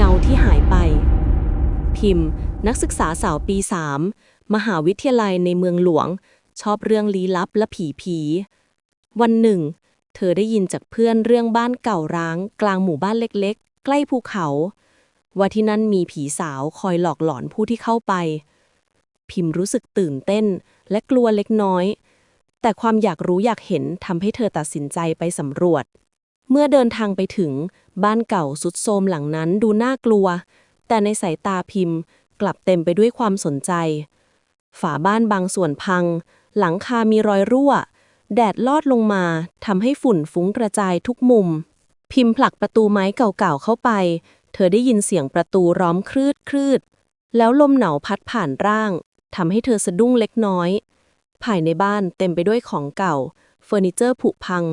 เงาที่หายไป พิมพ์ นักศึกษาสาวปี 3 มหาวิทยาลัยในเมืองหลวง ชอบเรื่องลี้ลับและผีผี วันหนึ่ง เธอได้ยินจากเพื่อนเรื่องบ้านเก่าร้าง กลางหมู่บ้านเล็กๆ ใกล้ภูเขา ว่าที่นั่นมีผีสาวคอยหลอกหลอนผู้ที่เข้าไป พิมพ์รู้สึกตื่นเต้นและกลัวเล็กน้อย แต่ความอยากรู้อยากเห็นทำให้เธอตัดสินใจไปสำรวจ เมื่อเดินทางไปถึงบ้านเก่าสุดโทรมหลังนั้นดูน่ากลัว แต่ในสายตาพิมพ์กลับเต็มไปด้วยความสนใจ ฝาบ้านบางส่วนพัง หลังคามีรอยรั่ว แดดลอดลงมาทำให้ฝุ่นฟุ้งกระจายทุกมุม พิมพ์ผลักประตูไม้เก่าๆเข้าไป เธอได้ยินเสียงประตูร้อมครืดครืดๆแล้วลมหนาวพัดผ่านร่างทำให้เธอสะดุ้งเล็กน้อย ภายในบ้านเต็มไปด้วยของเก่า เฟอร์นิเจอร์ผุพัง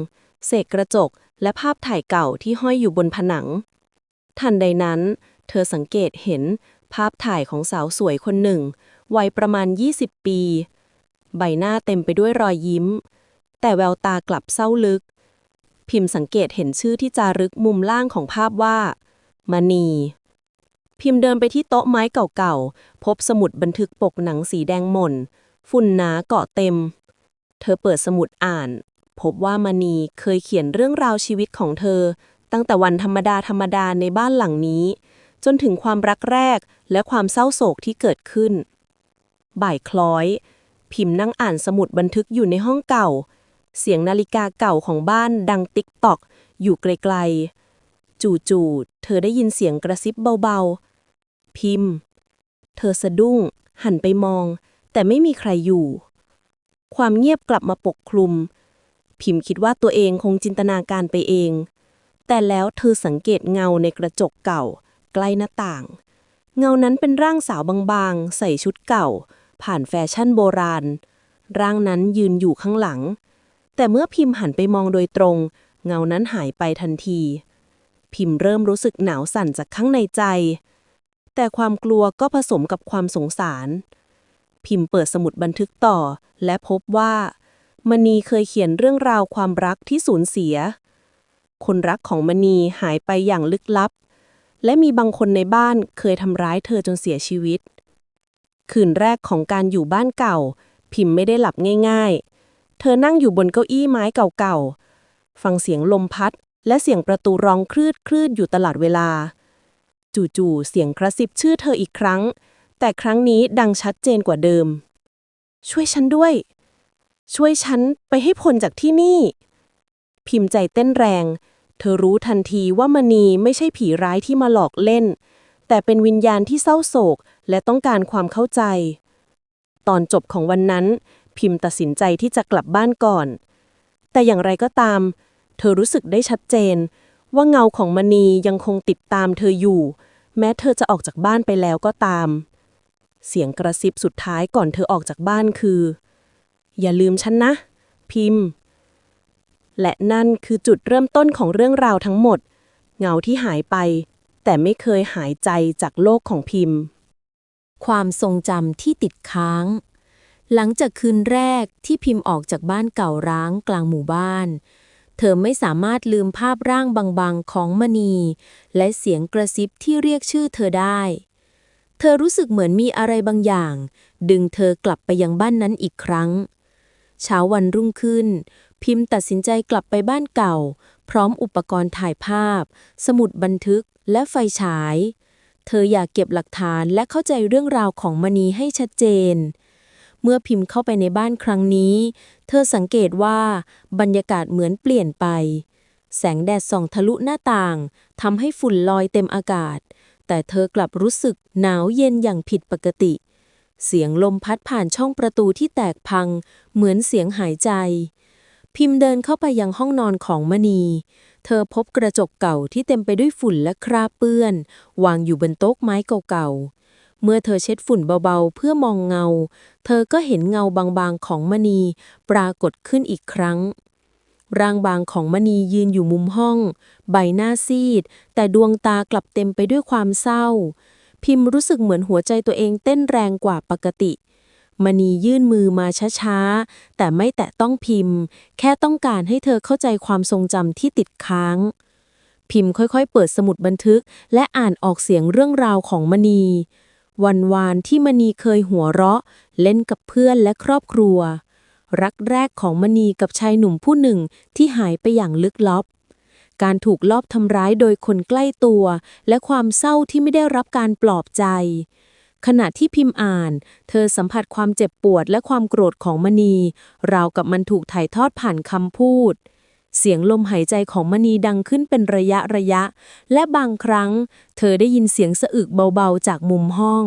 เศษกระจก และภาพถ่ายเก่าที่ห้อยอยู่บนผนัง ทันใดนั้น เธอสังเกตเห็นภาพถ่ายของสาวสวยคนหนึ่ง วัยประมาณ 20 ปี ใบหน้าเต็มไปด้วยรอยยิ้ม แต่แววตากลับเศร้าลึก พิมพ์สังเกตเห็นชื่อที่จารึกมุมล่างของภาพว่ามณี พิมพ์เดินไปที่โต๊ะไม้เก่าๆ พบสมุดบันทึกปกหนังสีแดงหม่น ฝุ่นหนาเกาะเต็ม เธอเปิดสมุดอ่าน พบว่ามณีเคยเขียนเรื่องราวชีวิตของเธอ ตั้งแต่วันธรรมดาธรรมดาในบ้านหลังนี้ จนถึงความรักแรกและความเศร้าโศกที่เกิดขึ้น บ่ายคล้อย พิมพ์นั่งอ่านสมุดบันทึกอยู่ในห้องเก่า เสียงนาฬิกาเก่าของบ้านดังติ๊กตอก อยู่ไกลๆ จู่ๆเธอได้ยินเสียงกระซิบเบาๆ พิมพ์ เธอสะดุ้ง หันไปมอง แต่ไม่มีใครอยู่ ความเงียบกลับมาปกคลุม พิมพ์คิดว่าตัวเองคงจินตนาการไปเอง แต่แล้วเธอสังเกตเงาในกระจกเก่า ใกล้หน้าต่าง เงานั้นเป็นร่างสาวบางๆ ใส่ชุดเก่า ผ่านแฟชั่นโบราณ ร่างนั้นยืนอยู่ข้างหลัง แต่เมื่อพิมพ์หันไปมองโดยตรง เงานั้นหายไปทันที พิมพ์เริ่มรู้สึกหนาวสั่นจากข้างในใจ แต่ความกลัวก็ผสมกับความสงสาร พิมพ์เปิดสมุดบันทึกต่อและพบว่า มณีเคยเขียนเรื่องราวความรักที่สูญเสีย คนรักของมณีหายไปอย่างลึกลับ และมีบางคนในบ้านเคยทำร้ายเธอจนเสียชีวิต คืนแรกของการอยู่บ้านเก่า พิมพ์ไม่ได้หลับง่าย ๆ เธอนั่งอยู่บนเก้าอี้ไม้เก่าๆ ฟังเสียงลมพัด และเสียงประตูร้องคลืดคลืดอยู่ตลอดเวลา จู่ๆ เสียงกระซิบชื่อเธออีกครั้ง แต่ครั้งนี้ดังชัดเจนกว่าเดิม ช่วยฉันด้วย ช่วยฉันไปให้พ้นจากที่นี่ พิมพ์ใจเต้นแรง เธอรู้ทันทีว่ามณีไม่ใช่ผีร้ายที่มาหลอกเล่น แต่เป็นวิญญาณที่เศร้าโศกและต้องการความเข้าใจ ตอนจบของวันนั้น พิมพ์ตัดสินใจที่จะกลับบ้านก่อน แต่อย่างไรก็ตาม เธอรู้สึกได้ชัดเจน ว่าเงาของมณียังคงติดตามเธออยู่ แม้เธอจะออกจากบ้านไปแล้วก็ตาม เสียงกระซิบสุดท้ายก่อนเธอออกจากบ้านคือ อย่าลืมฉันนะ พิมพ์ และนั่นคือจุดเริ่มต้นของเรื่องราวทั้งหมด เงาที่หายไป แต่ไม่เคยหายใจจากโลกของพิมพ์ ความทรงจำที่ติดค้าง หลังจากคืนแรกที่พิมพ์ออกจากบ้านเก่าร้างกลางหมู่บ้าน เธอไม่สามารถลืมภาพร่างบางๆของมณี และเสียงกระซิบที่เรียกชื่อเธอได้เธอรู้สึกเหมือนมีอะไรบางอย่าง ดึงเธอกลับไปยังบ้านนั้นอีกครั้ง เช้าวันรุ่งขึ้น พิมพ์ตัดสินใจกลับไปบ้านเก่า พร้อมอุปกรณ์ถ่ายภาพ สมุดบันทึกและไฟฉาย เธออยากเก็บหลักฐานและเข้าใจเรื่องราวของมณีให้ชัดเจน เมื่อพิมพ์เข้าไปในบ้านครั้งนี้ เธอสังเกตว่าบรรยากาศเหมือนเปลี่ยนไป แสงแดดส่องทะลุหน้าต่างทำให้ฝุ่นลอยเต็มอากาศ แต่เธอกลับรู้สึกหนาวเย็นอย่างผิดปกติเเสียงลมพัดผ่านช่องประตูที่แตกพัง เหมือนเสียงหายใจ พิมพ์เดินเข้าไปยังห้องนอนของมณี เธอพบกระจกเก่าที่เต็มไปด้วยฝุ่นและคราบเปื้อน วางอยู่บนโต๊ะไม้เก่าๆ เมื่อเธอเช็ดฝุ่นเบาๆ เพื่อมองเงา เธอก็เห็นเงาบางๆของมณี ปรากฏขึ้นอีกครั้ง ร่างบางของมณียืนอยู่มุมห้อง ใบหน้าซีด แต่ดวงตากลับเต็มไปด้วยความเศร้า พิมพ์รู้สึกเหมือนหัวใจตัวเองเต้นแรงกว่าปกติมณียื่นมือมาช้าๆ แต่ไม่แตะต้องพิมพ์ แค่ต้องการให้เธอเข้าใจความทรงจำที่ติดค้าง พิมพ์ค่อยๆ เปิดสมุดบันทึก และอ่านออกเสียงเรื่องราวของมณี วันวานที่มณีเคยหัวเราะ เล่นกับเพื่อนและครอบครัว รักแรกของมณีกับชายหนุ่มผู้หนึ่งที่หายไปอย่างลึกลับ การถูกลอบทำร้ายโดยคนใกล้ตัว และความเศร้าที่ไม่ได้รับการปลอบใจ ขณะที่พิมพ์อ่าน เธอสัมผัสความเจ็บปวดและความโกรธของมณี ราวกับมันถูกถ่ายทอดผ่านคำพูด เสียงลมหายใจของมณีดังขึ้นเป็นระยะระยะ และบางครั้ง เธอได้ยินเสียงสะอึกเบาๆจากมุมห้อง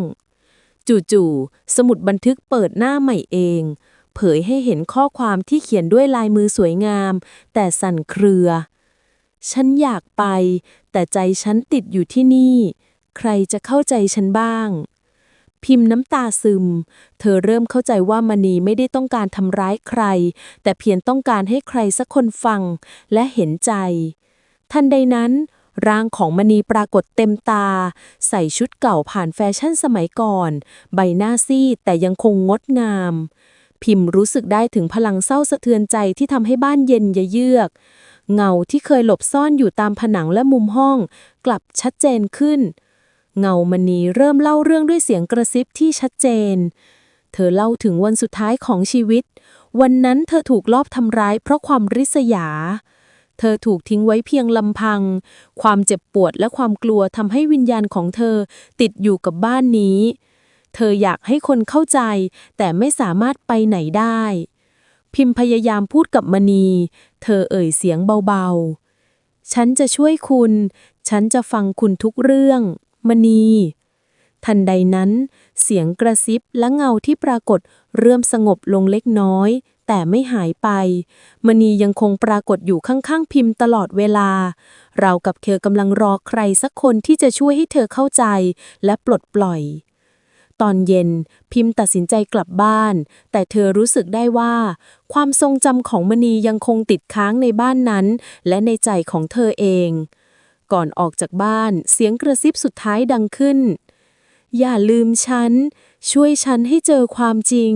จู่ๆสมุดบันทึกเปิดหน้าใหม่เองเผยให้เห็นข้อความที่เขียนด้วยลายมือสวยงาม แต่สั่นเครือ ฉันอยากไป แต่ใจฉันติดอยู่ที่นี่ ใครจะเข้าใจฉันบ้าง พิมพ์น้ำตาซึม เธอเริ่มเข้าใจว่ามณีไม่ได้ต้องการทำร้ายใคร แต่เพียงต้องการให้ใครสักคนฟังและเห็นใจ ทันใดนั้นร่างของมณีปรากฏเต็มตา ใส่ชุดเก่าผ่านแฟชั่นสมัยก่อน ใบหน้าซีดแต่ยังคงงดงาม พิมพ์รู้สึกได้ถึงพลังเศร้าสะเทือนใจที่ทำให้บ้านเย็นยะเยือก เงาที่เคยหลบซ่อนอยู่ตามผนังและมุมห้อง กลับชัดเจนขึ้น เงามณีเริ่มเล่าเรื่องด้วยเสียงกระซิบที่ชัดเจน เธอเล่าถึงวันสุดท้ายของชีวิต วันนั้นเธอถูกลอบทำร้ายเพราะความริษยา เธอถูกทิ้งไว้เพียงลำพัง ความเจ็บปวดและความกลัวทำให้วิญญาณของเธอติดอยู่กับบ้านนี้ เธออยากให้คนเข้าใจ แต่ไม่สามารถไปไหนได้ พิมพ์พยายามพูดกับมณี เธอเอ่ยเสียงเบาๆ ฉันจะช่วยคุณ ฉันจะฟังคุณทุกเรื่อง มณี ทันใดนั้น เสียงกระซิบและเงาที่ปรากฏเริ่มสงบลงเล็กน้อย แต่ไม่หายไป มณียังคงปรากฏอยู่ข้างๆพิมพ์ตลอดเวลา เรากับเธอกำลังรอใครสักคนที่จะช่วยให้เธอเข้าใจและปลดปล่อย ตอนเย็น พิมพ์ตัดสินใจกลับบ้าน แต่เธอรู้สึกได้ว่า ความทรงจำของมณียังคงติดค้างในบ้านนั้น และในใจของเธอเอง ก่อนออกจากบ้านเสียงกระซิบสุดท้ายดังขึ้น อย่าลืมฉัน ช่วยฉันให้เจอความจริง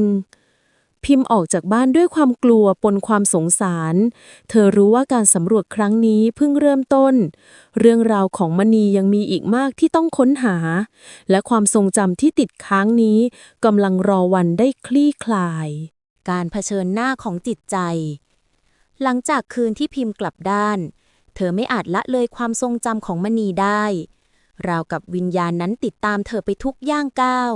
พิมพ์ออกจากบ้านด้วยความกลัวปนความสงสาร เธอรู้ว่าการสำรวจครั้งนี้เพิ่งเริ่มต้น เรื่องราวของมณียังมีอีกมากที่ต้องค้นหา และความทรงจำที่ติดค้างนี้กำลังรอวันได้คลี่คลาย การเผชิญหน้าของจิตใจ หลังจากคืนที่พิมพ์กลับด้าน เธอไม่อาจละเลยความทรงจำของมณีได้ ราวกับวิญญาณนั้นติดตามเธอไปทุกย่างก้าว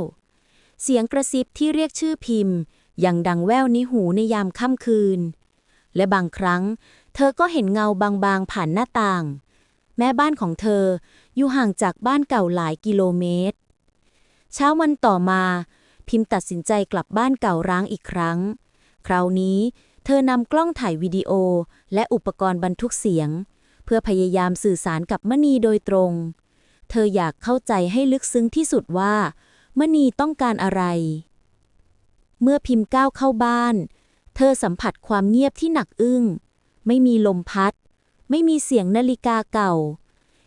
เสียงกระซิบที่เรียกชื่อพิมพ์ ยังดังแว่วในหูในยามค่ำคืน และบางครั้ง เธอก็เห็นเงาบางๆผ่านหน้าต่าง แม่บ้านของเธออยู่ห่างจากบ้านเก่าหลายกิโลเมตร เช้าวันต่อมา พิมพ์ตัดสินใจกลับบ้านเก่าร้างอีกครั้ง คราวนี้เธอนำกล้องถ่ายวิดีโอและอุปกรณ์บันทึกเสียง เพื่อพยายามสื่อสารกับมณีโดยตรง เธออยากเข้าใจให้ลึกซึ้งที่สุดว่ามณีต้องการอะไร เมื่อพิมพ์ก้าวเข้าบ้าน เธอสัมผัสความเงียบที่หนักอึ้ง ไม่มีลมพัด ไม่มีเสียงนาฬิกาเก่า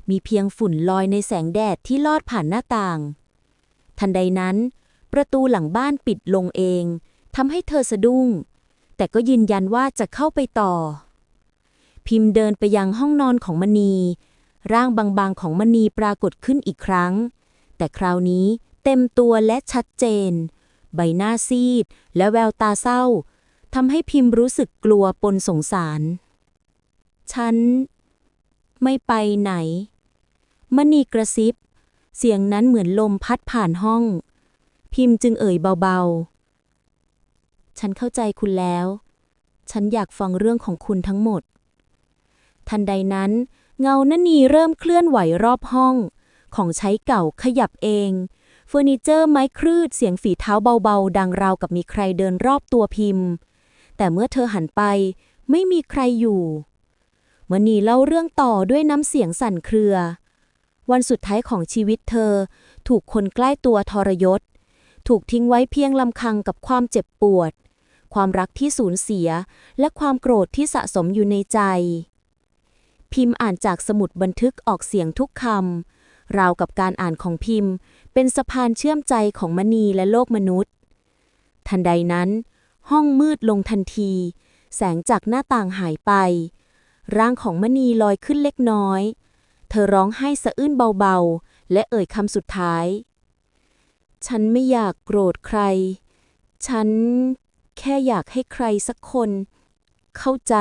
มีเพียงฝุ่นลอยในแสงแดดที่ลอดผ่านหน้าต่าง ทันใดนั้น ประตูหลังบ้านปิดลงเองทำให้เธอสะดุ้ง แต่ก็ยืนยันว่าจะเข้าไปต่อ พิมพ์เดินไปยังห้องนอนของมณี ร่างบางๆของมณีปรากฏขึ้นอีกครั้ง แต่คราวนี้เต็มตัวและชัดเจน ใบหน้าซีด และแววตาเศร้าทำให้พิมพ์รู้สึกกลัวปนสงสาร ฉัน ไม่ไปไหน มณีกระซิบ เสียงนั้นเหมือนลมพัดผ่านห้อง พิมพ์จึงเอ่ยเบาๆ ฉันเข้าใจคุณแล้ว ฉันอยากฟังเรื่องของคุณทั้งหมด ทันใดนั้น เงานนีเริ่มเคลื่อนไหวรอบห้อง ของใช้เก่าขยับเอง เฟอร์นิเจอร์ไม้ครืดเสียงฝีเท้าเบาๆ ดังราวกับมีใครเดินรอบตัวพิมพ์ แต่เมื่อเธอหันไปไม่มีใครอยู่มณีเล่าเรื่องต่อด้วยน้ำเสียงสั่นเครือ วันสุดท้ายของชีวิตเธอ ถูกคนใกล้ตัวทรยศ ถูกทิ้งไว้เพียงลำพังกับความเจ็บปวด ความรักที่สูญเสีย และความโกรธที่สะสมอยู่ในใจ พิมพ์อ่านจากสมุดบันทึกออกเสียงทุกคำราวกับการอ่านของพิมพ์ เป็นสะพานเชื่อมใจของมณีและโลกมนุษย์ ทันใดนั้น ห้องมืดลงทันที แสงจากหน้าต่างหายไป ร่างของมณีลอยขึ้นเล็กน้อย เธอร้องไห้สะอื้นเบาๆ และเอ่ยคำสุดท้าย ฉันไม่อยากโกรธใคร ฉันแค่อยากให้ใครสักคน เข้าใจ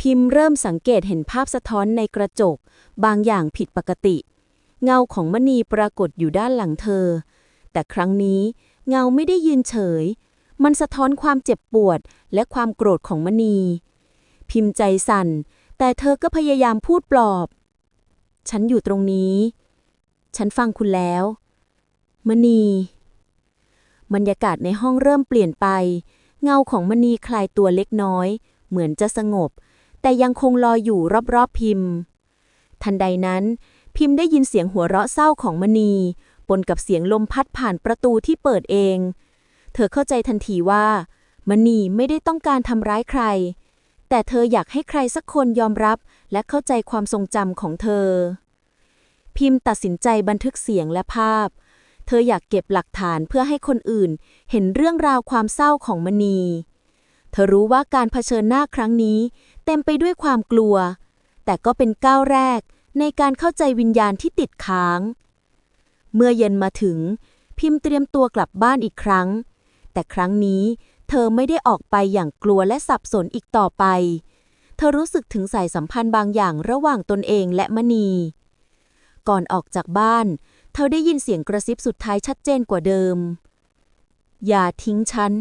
พิมพ์เริ่มสังเกตเห็นภาพสะท้อนในกระจก บางอย่างผิดปกติ เงาของมณีปรากฏอยู่ด้านหลังเธอ แต่ครั้งนี้เงาไม่ได้ยืนเฉย มันสะท้อนความเจ็บปวดและความโกรธของมณี พิมพ์ใจสั่น แต่เธอก็พยายามพูดปลอบ ฉันอยู่ตรงนี้ ฉันฟังคุณแล้ว มณี บรรยากาศในห้องเริ่มเปลี่ยนไป เงาของมณีคลายตัวเล็กน้อย เหมือนจะสงบ แต่ยังคงลอยอยู่รอบๆพิมพ์ ทันใดนั้น พิมพ์ได้ยินเสียงหัวเราะเศร้าของมณี ปนกับเสียงลมพัดผ่านประตูที่เปิดเอง เธอเข้าใจทันทีว่า มณีไม่ได้ต้องการทำร้ายใคร แต่เธออยากให้ใครสักคนยอมรับและเข้าใจความทรงจำของเธอ พิมพ์ตัดสินใจบันทึกเสียงและภาพ เธออยากเก็บหลักฐานเพื่อให้คนอื่น เห็นเรื่องราวความเศร้าของมณี เธอรู้ว่าการเผชิญหน้าครั้งนี้ เต็มไปด้วยความกลัว แต่ก็เป็นก้าวแรก ในการเข้าใจวิญญาณที่ติดค้าง เมื่อเย็นมาถึง พิมพ์เตรียมตัวกลับบ้านอีกครั้ง แต่ครั้งนี้เธอไม่ได้ออกไปอย่างกลัวและสับสนอีกต่อไป เธอรู้สึกถึงสายสัมพันธ์บางอย่างระหว่างตนเองและมณี ก่อนออกจากบ้าน เธอได้ยินเสียงกระซิบสุดท้ายชัดเจนกว่าเดิม อย่าทิ้งฉัน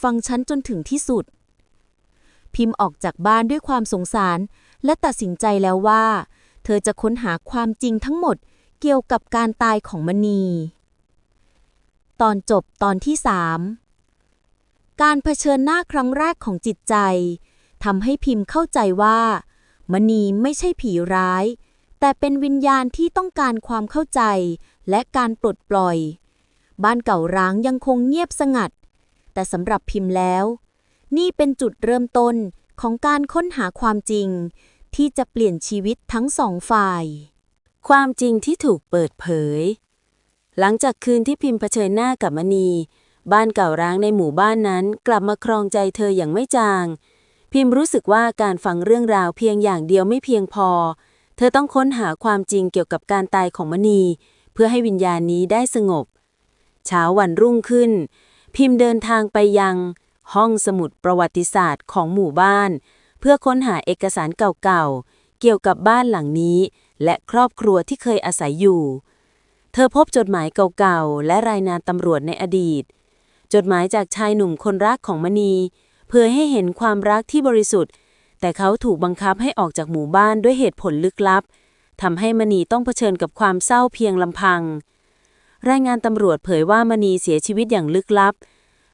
ฟังฉันจนถึงที่สุด พิมพ์ออกจากบ้านด้วยความสงสาร และตัดสินใจแล้วว่า เธอจะค้นหาความจริงทั้งหมดเกี่ยวกับการตายของมณี ตอนจบตอนที่สามการเผชิญหน้าครั้งแรกของจิตใจทำให้พิมพ์เข้าใจว่า มณีไม่ใช่ผีร้าย แต่เป็นวิญญาณที่ต้องการความเข้าใจและการปลดปล่อย บ้านเก่าร้างยังคงเงียบสงัด แต่สำหรับพิมพ์แล้ว นี่เป็นจุดเริ่มต้นของการค้นหาความจริง ที่จะเปลี่ยนชีวิตทั้งสองฝ่าย ความจริงที่ถูกเปิดเผย หลังจากคืนที่พิมพ์เผชิญหน้ากับมณี บ้านเก่าร้างในหมู่บ้านนั้นกลับมาครองใจเธออย่างไม่จาง พิมพ์รู้สึกว่าการฟังเรื่องราวเพียงอย่างเดียวไม่เพียงพอ เธอต้องค้นหาความจริงเกี่ยวกับการตายของมณี เพื่อให้วิญญาณนี้ได้สงบ เช้าวันรุ่งขึ้น พิมพ์เดินทางไปยังห้องสมุดประวัติศาสตร์ของหมู่บ้าน พื่อค้นหาเอกสารเก่าๆ เกี่ยวกับบ้านหลังนี้ และครอบครัวที่เคยอาศัยอยู่ เธอพบจดหมายเก่าๆ และรายงานตำรวจในอดีต จดหมายจากชายหนุ่มคนรักของมณี เพื่อให้เห็นความรักที่บริสุทธิ์ แต่เขาถูกบังคับให้ออกจากหมู่บ้านด้วยเหตุผลลึกลับทำให้มณีต้องเผชิญกับความเศร้าเพียงลำพัง รายงานตำรวจเผยว่ามณีเสียชีวิตอย่างลึกลับ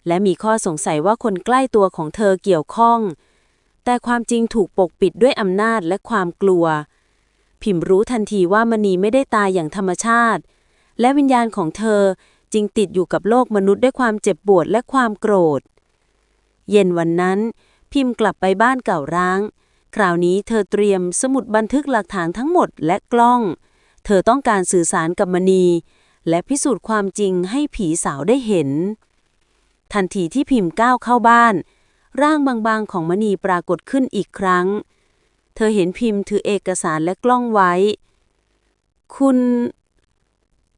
และมีข้อสงสัยว่าคนใกล้ตัวของเธอเกี่ยวข้อง แต่ความจริงถูกปกปิดด้วยอำนาจและความกลัว พิมพ์รู้ทันทีว่ามณีไม่ได้ตายอย่างธรรมชาติ และวิญญาณของเธอจึงติดอยู่กับโลกมนุษย์ด้วยความเจ็บปวดและความโกรธ เย็นวันนั้น พิมพ์กลับไปบ้านเก่าร้าง คราวนี้เธอเตรียมสมุดบันทึกหลักฐานทั้งหมดและกล้อง เธอต้องการสื่อสารกับมณี และพิสูจน์ความจริงให้ผีสาวได้เห็น ทันทีที่พิมพ์ก้าวเข้าบ้าน ร่างบางๆของมณีปรากฏขึ้นอีกครั้ง เธอเห็นพิมพ์ถือเอกสารและกล้องไว้ คุณ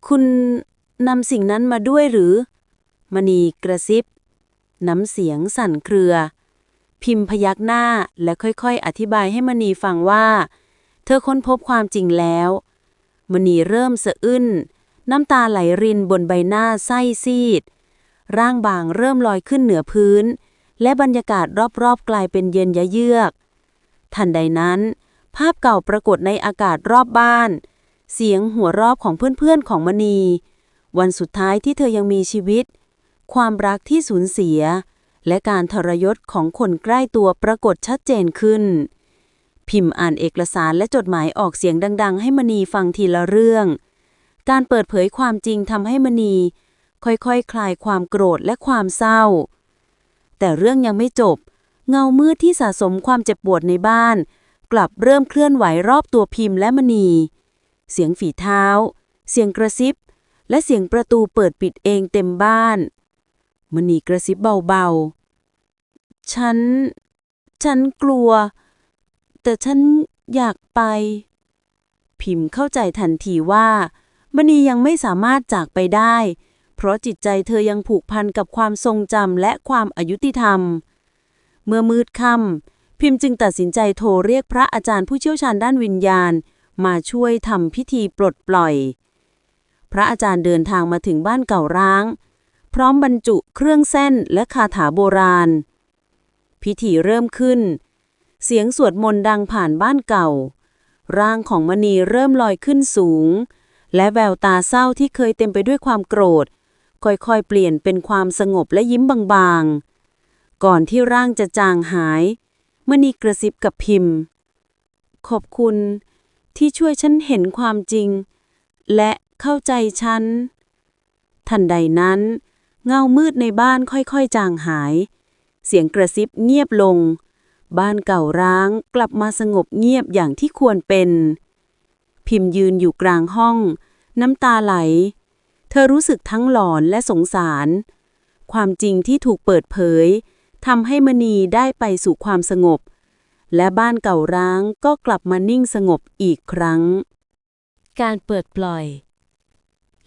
คุณนำสิ่งนั้นมาด้วยหรือ มณีกระซิบ น้ำเสียงสั่นเครือ พิมพ์พยักหน้าและค่อยๆ อธิบายให้มณีฟังว่า เธอค้นพบความจริงแล้ว มณีเริ่มสะอื้นน้ำตาไหลรินบนใบหน้าไส้ซีด ร่างบางเริ่มลอยขึ้นเหนือพื้น และบรรยากาศรอบๆ กลายเป็นเย็นยะเยือก ทันใดนั้น ภาพเก่าปรากฏในอากาศรอบบ้าน เสียงหัวรอบของเพื่อนๆของมณี วันสุดท้ายที่เธอยังมีชีวิต ความรักที่สูญเสีย และการทรยศของคนใกล้ตัวปรากฏชัดเจนขึ้น พิมพ์อ่านเอกสารและจดหมายออกเสียงดัง ๆ ให้มณีฟังทีละเรื่อง การเปิดเผยความจริงทำให้มณี ค่อยๆคคลายความโกรธและความเศร้า แต่เรื่องยังไม่จบ เงามืดที่สะสมความเจ็บปวดในบ้าน กลับเริ่มเคลื่อนไหวรอบตัวพิมพ์และมณี เสียงฝีเท้า เสียงกระซิบ และเสียงประตูเปิดปิดเองเต็มบ้าน มณีกระซิบเบาๆ ฉัน ฉันกลัว แต่ฉันอยากไป พิมพ์เข้าใจทันทีว่ามณียังไม่สามารถจากไปได้ เพราะจิตใจเธอยังผูกพันกับความทรงจำและความอายุติธรรม เมื่อมืดค่ำพิมพ์จึงตัดสินใจโทรเรียกพระอาจารย์ผู้เชี่ยวชาญด้านวิญญาณ มาช่วยทำพิธีปลดปล่อย พระอาจารย์เดินทางมาถึงบ้านเก่าร้าง พร้อมบรรจุเครื่องเส้นและคาถาโบราณ พิธีเริ่มขึ้น เสียงสวดมนต์ดังผ่านบ้านเก่า ร่างของมณีเริ่มลอยขึ้นสูงและแววตาเศร้าที่เคยเต็มไปด้วยความโกรธ ค่อยๆ เปลี่ยนเป็นความสงบและยิ้มบางๆ ก่อนที่ร่างจะจางหายมณีกระซิบกับพิมพ์ ขอบคุณที่ช่วยฉันเห็นความจริง และเข้าใจฉัน ทันใดนั้น เงามืดในบ้านค่อยๆ จางหาย เสียงกระซิบเงียบลง บ้านเก่าร้างกลับมาสงบเงียบอย่างที่ควรเป็น พิมพ์ยืนอยู่กลางห้อง น้ำตาไหล เธอรู้สึกทั้งหลอนและสงสาร ความจริงที่ถูกเปิดเผยทำให้มณีได้ไปสู่ความสงบ และบ้านเก่าร้างก็กลับมานิ่งสงบอีกครั้ง การเปิดปล่อย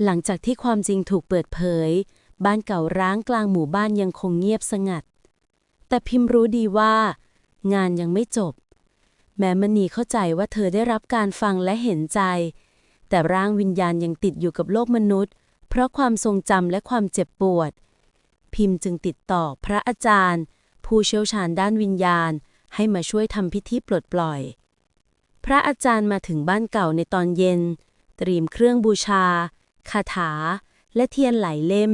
หลังจากที่ความจริงถูกเปิดเผย บ้านเก่าร้างกลางหมู่บ้านยังคงเงียบสงัด แต่พิมพ์รู้ดีว่า งานยังไม่จบ แม้มณีเข้าใจว่าเธอได้รับการฟังและเห็นใจ แต่ร่างวิญญาณยังติดอยู่กับโลกมนุษย์ เพราะความทรงจำและความเจ็บปวด พิมพ์จึงติดต่อพระอาจารย์ ผู้เชี่ยวชาญด้านวิญญาณ ให้มาช่วยทำพิธีปลดปล่อย พระอาจารย์มาถึงบ้านเก่าในตอนเย็น เตรียมเครื่องบูชาคาถา และเทียนหลายเล่ม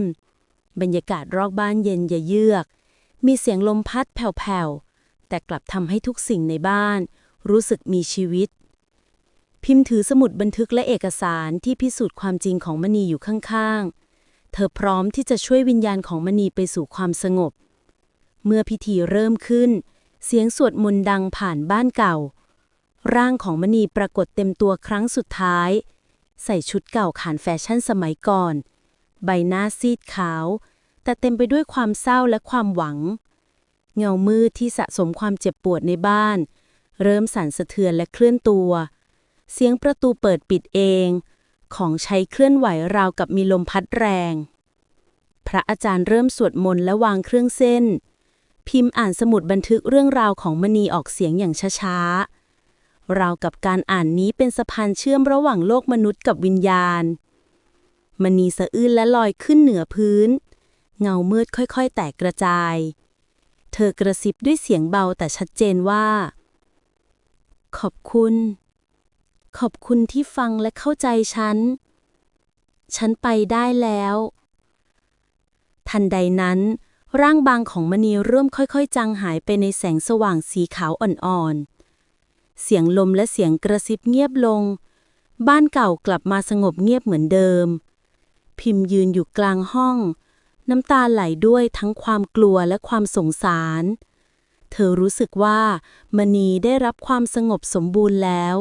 บรรยากาศรอบบ้านเย็นยเยือก มีเสียงลมพัดแผ่วๆแต่กลับทำให้ทุกสิ่งในบ้าน รู้สึกมีชีวิต พิมพ์ถือสมุดบันทึกและเอกสารที่พิสูจน์ความจริงของมณีอยู่ข้างๆ เธอพร้อมที่จะช่วยวิญญาณของมณีไปสู่ความสงบ เมื่อพิธีเริ่มขึ้น เสียงสวดมนต์ดังผ่านบ้านเก่า ร่างของมณีปรากฏเต็มตัวครั้งสุดท้าย ใส่ชุดเก่าขานแฟชั่นสมัยก่อน ใบหน้าซีดขาว แต่เต็มไปด้วยความเศร้าและความหวัง เงามืดที่สะสมความเจ็บปวดในบ้าน เริ่มสั่นสะเทือนและเคลื่อนตัว เสียงประตูเปิดปิดเอง ของใช้เคลื่อนไหวราวกับมีลมพัดแรง พระอาจารย์เริ่มสวดมนต์และวางเครื่องเส้น พิมพ์อ่านสมุดบันทึกเรื่องราวของมณีออกเสียงอย่างช้าๆราวกับการอ่านนี้เป็นสะพานเชื่อมระหว่างโลกมนุษย์กับวิญญาณ มณีสะอื้นและลอยขึ้นเหนือพื้น เงามืดค่อยๆ แตกกระจาย เธอกระซิบด้วยเสียงเบาแต่ชัดเจนว่า ขอบคุณ ขอบคุณที่ฟังและเข้าใจฉัน ฉันไปได้แล้ว ทันใดนั้น ร่างบางของมณีเริ่มค่อยๆ จางหายไปในแสงสว่างสีขาวอ่อนๆ เสียงลมและเสียงกระซิบเงียบลง บ้านเก่ากลับมาสงบเงียบเหมือนเดิม พิมพ์ยืนอยู่กลางห้อง น้ำตาไหลด้วยทั้งความกลัวและความสงสาร เธอรู้สึกว่ามณีได้รับความสงบสมบูรณ์แล้ว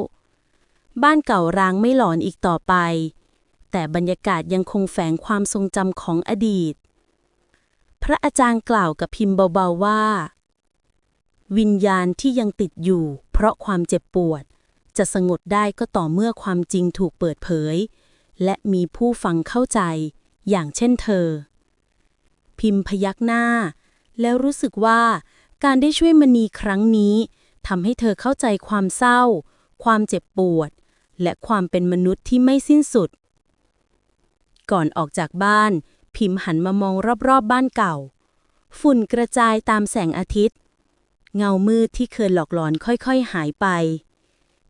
บ้านเก่าร้างไม่หลอนอีกต่อไป แต่บรรยากาศยังคงแฝงความทรงจำของอดีต พระอาจารย์กล่าวกับพิมพ์เบาๆว่า วิญญาณที่ยังติดอยู่ เพราะความเจ็บปวด จะสงบได้ก็ต่อเมื่อความจริงถูกเปิดเผย และมีผู้ฟังเข้าใจ อย่างเช่นเธอ พิมพ์พยักหน้า แล้วรู้สึกว่าการได้ช่วยมณีครั้งนี้ทำให้เธอเข้าใจความเศร้า ความเจ็บปวด และความเป็นมนุษย์ที่ไม่สิ้นสุด ก่อนออกจากบ้าน พิมพ์หันมามองรอบๆบบ้านเก่า ฝุ่นกระจายตามแสงอาทิตย์ เงามืดที่เคยหลอกหลอนค่อยๆหายไป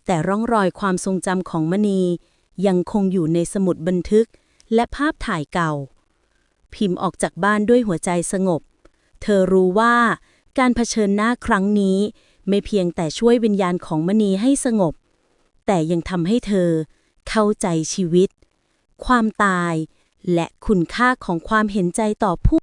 แต่ร่องรอยความทรงจำของมณียังคงอยู่ในสมุดบันทึกและภาพถ่ายเก่า พิมพ์ออกจากบ้านด้วยหัวใจสงบ เธอรู้ว่าการเผชิญหน้าครั้งนี้ ไม่เพียงแต่ช่วยวิญญาณของมณีให้สงบ แต่ยังทำให้เธอ เข้าใจชีวิต ความตาย และคุณค่าของความเห็นใจต่อผู้